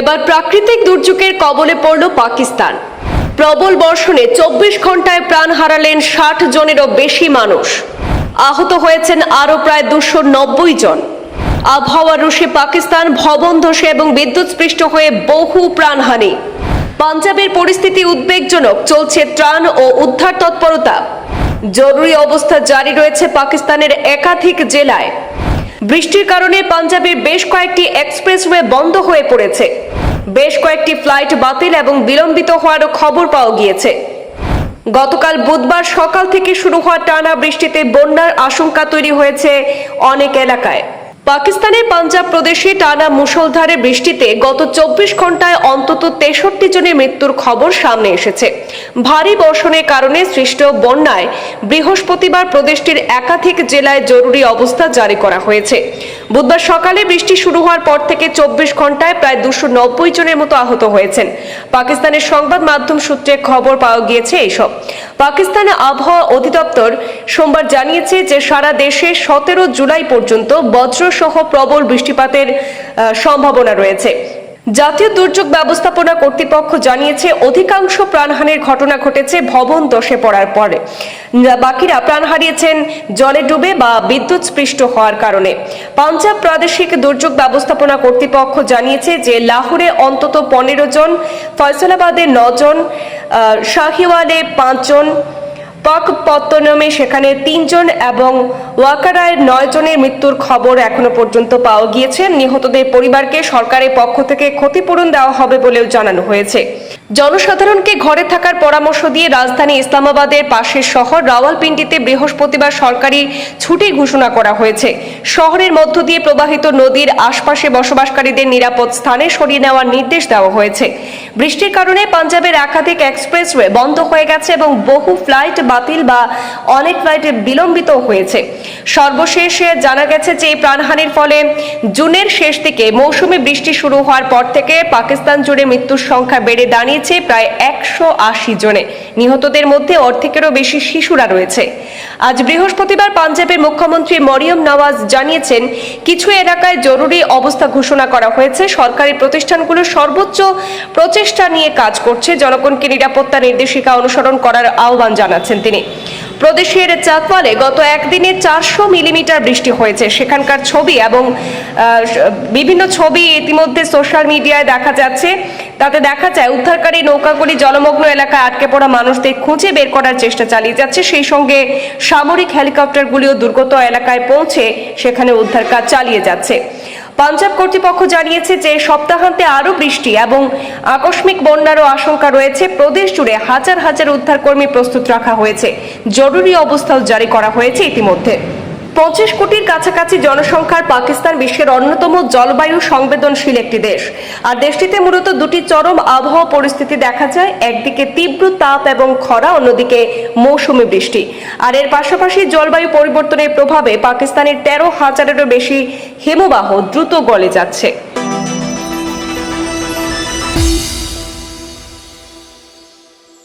এবার প্রাকৃতিক দুর্যোগের কবলে পড়ল পাকিস্তান। প্রবল বর্ষণে চব্বিশ ঘন্টায় প্রাণ হারালেন ষাট জনেরও বেশি মানুষ। আহত হয়েছেন আরও প্রায় দুশো নব্বই জন। আবহাওয়ার রুশে পাকিস্তান, ভবন ধসে এবং বিদ্যুৎস্পৃষ্ট হয়ে বহু প্রাণহানি পাঞ্জাবের পরিস্থিতি উদ্বেগজনক, চলছে ত্রাণ ও উদ্ধার তৎপরতা। জরুরি অবস্থা জারি রয়েছে পাকিস্তানের একাধিক জেলায়। বৃষ্টির কারণে পাঞ্জাবের বেশ কয়েকটি এক্সপ্রেসওয়ে বন্ধ হয়ে পড়েছে। বেশ কয়েকটি ফ্লাইট বাতিল এবং বিলম্বিত হওয়ারও খবর পাওয়া গিয়েছে। গতকাল বুধবার সকাল থেকে শুরু হওয়া টানা বৃষ্টিতে বন্যার আশঙ্কা তৈরি হয়েছে অনেক এলাকায়। পাকিস্তানের পাঞ্জাব প্রদেশে টানা মুষলধারে বৃষ্টিতে গত চব্বিশ ঘন্টায় অন্তত তেষট্টি জনের মৃত্যুর খবর সামনে এসেছে। ভারী বর্ষণের কারণে সৃষ্ট বন্যায় বৃহস্পতিবার প্রদেশটির একাধিক জেলায় জরুরি অবস্থা জারি করা হয়েছে। বুধবার সকালে বৃষ্টি শুরু হওয়ার পর থেকে চব্বিশ ঘন্টায় প্রায় দুশো নব্বই জনের মতো আহত হয়েছেন। পাকিস্তানের সংবাদ মাধ্যম সূত্রে খবর পাওয়া গিয়েছে এইসব। পাকিস্তানের আবহাওয়া অধিদপ্তর সোমবার জানিয়েছে যে সারা দেশে সতেরো জুলাই পর্যন্ত বজ্রসহ প্রবল বৃষ্টিপাতের সম্ভাবনা রয়েছে। জাতীয় দুর্যোগ ব্যবস্থাপনা কর্তৃপক্ষ জানিয়েছে, অধিকাংশ প্রাণহানির ঘটনা ঘটেছে ভবন দশে পড়ার পরে। বাকিরা প্রাণ হারিয়েছেন জলে ডুবে বা বিদ্যুৎ স্পৃষ্ট হওয়ার কারণে। পাঞ্জাব প্রাদেশিক দুর্যোগ ব্যবস্থাপনা কর্তৃপক্ষ জানিয়েছে যে, লাহোরে অন্তত পনেরো জন, ফয়সালাবাদে নজন শাহিওয়ালে পাঁচজন পাক পত্তনমে সেখানে তিনজন এবং ওয়াকারায় নয় জনের মৃত্যুর খবর এখনও পর্যন্ত পাওয়া গিয়েছে। নিহতদের পরিবারকে সরকারের পক্ষ থেকে ক্ষতিপূরণ দেওয়া হবে বলেও জানানো হয়েছে। জনসাধারণকে ঘরে থাকার পরামর্শ দিয়ে রাজধানী ইসলামাবাদের পাশের শহর রাওয়ালপিন্ডিতে বৃহস্পতিবার সরকারি ছুটি ঘোষণা করা হয়েছে। শহরের মধ্য দিয়ে প্রবাহিত নদীর আশপাশে বসবাসকারীদের নিরাপদ স্থানে সরিয়ে নেওয়ার নির্দেশ দেওয়া হয়েছে। বৃষ্টির কারণে পাঞ্জাবের একাধিক এক্সপ্রেসওয়ে বন্ধ হয়ে গেছে এবং বহু ফ্লাইট বাতিল বা অনেক ফ্লাইটে বিলম্বিত হয়েছে। সর্বশেষে জানা গেছে যে এই প্রাণহানির ফলে জুনের শেষ দিকে মৌসুমী বৃষ্টি শুরু হওয়ার পর থেকে পাকিস্তান জুড়ে মৃত্যুর সংখ্যা বেড়ে দাঁড়িয়েছে প্রায় একশো আশি জনে। নিহতদের মধ্যে অর্ধেকেরও বেশি শিশুরা রয়েছে। আজ বৃহস্পতিবার পাঞ্জাবের মুখ্যমন্ত্রী মরিয়ম নওয়াজ জানিয়েছেন, কিছু এলাকায় জরুরি অবস্থা ঘোষণা করা হয়েছে। সরকারি প্রতিষ্ঠানগুলো সর্বোচ্চ প্রচেষ্টা নিয়ে কাজ করছে। জনগণকে নিরাপত্তা নির্দেশিকা অনুসরণ করার আহ্বান জানাচ্ছেন তিনি। প্রদেশের চাকওয়ালে গত একদিনে চারশো মিলিমিটার বৃষ্টি হয়েছে। সেখানকার ছবি এবং বিভিন্ন ছবি ইতিমধ্যে সোশ্যাল মিডিয়ায় দেখা যাচ্ছে। তাতে দেখা যায়, উদ্ধারকারী নৌকাগুলি জলমগ্ন এলাকায় আটকে পড়া মানুষদের খুঁজে বের করার চেষ্টা চালিয়ে যাচ্ছে। সেই সঙ্গে সামরিক হেলিকপ্টারগুলিও দুর্গত এলাকায় পৌঁছে সেখানে উদ্ধার কাজ চালিয়ে যাচ্ছে। পাঞ্জাব কর্তৃপক্ষ জানিয়েছে যে সপ্তাহান্তে আরও বৃষ্টি এবং আকস্মিক বন্যারও আশঙ্কা রয়েছে। প্রদেশ জুড়ে হাজার হাজার উদ্ধারকর্মী প্রস্তুত রাখা হয়েছে। জরুরি অবস্থাও জারি করা হয়েছে ইতিমধ্যে। পঞ্চাশ কোটির কাছাকাছি জনসংখ্যার পাকিস্তান বিশ্বের অন্যতম জলবায়ু সংবেদনশীল একটি দেশ। আর দেশটিতে মূলত দুটি চরম আবহাওয়া পরিস্থিতি দেখা যায়, একদিকে তীব্র তাপ এবং খরা, অন্যদিকে মৌসুমি বৃষ্টি। আর এর পাশাপাশি জলবায়ু পরিবর্তনের প্রভাবে পাকিস্তানের তেরো হাজারেরও বেশি হিমবাহ দ্রুত গলে যাচ্ছে।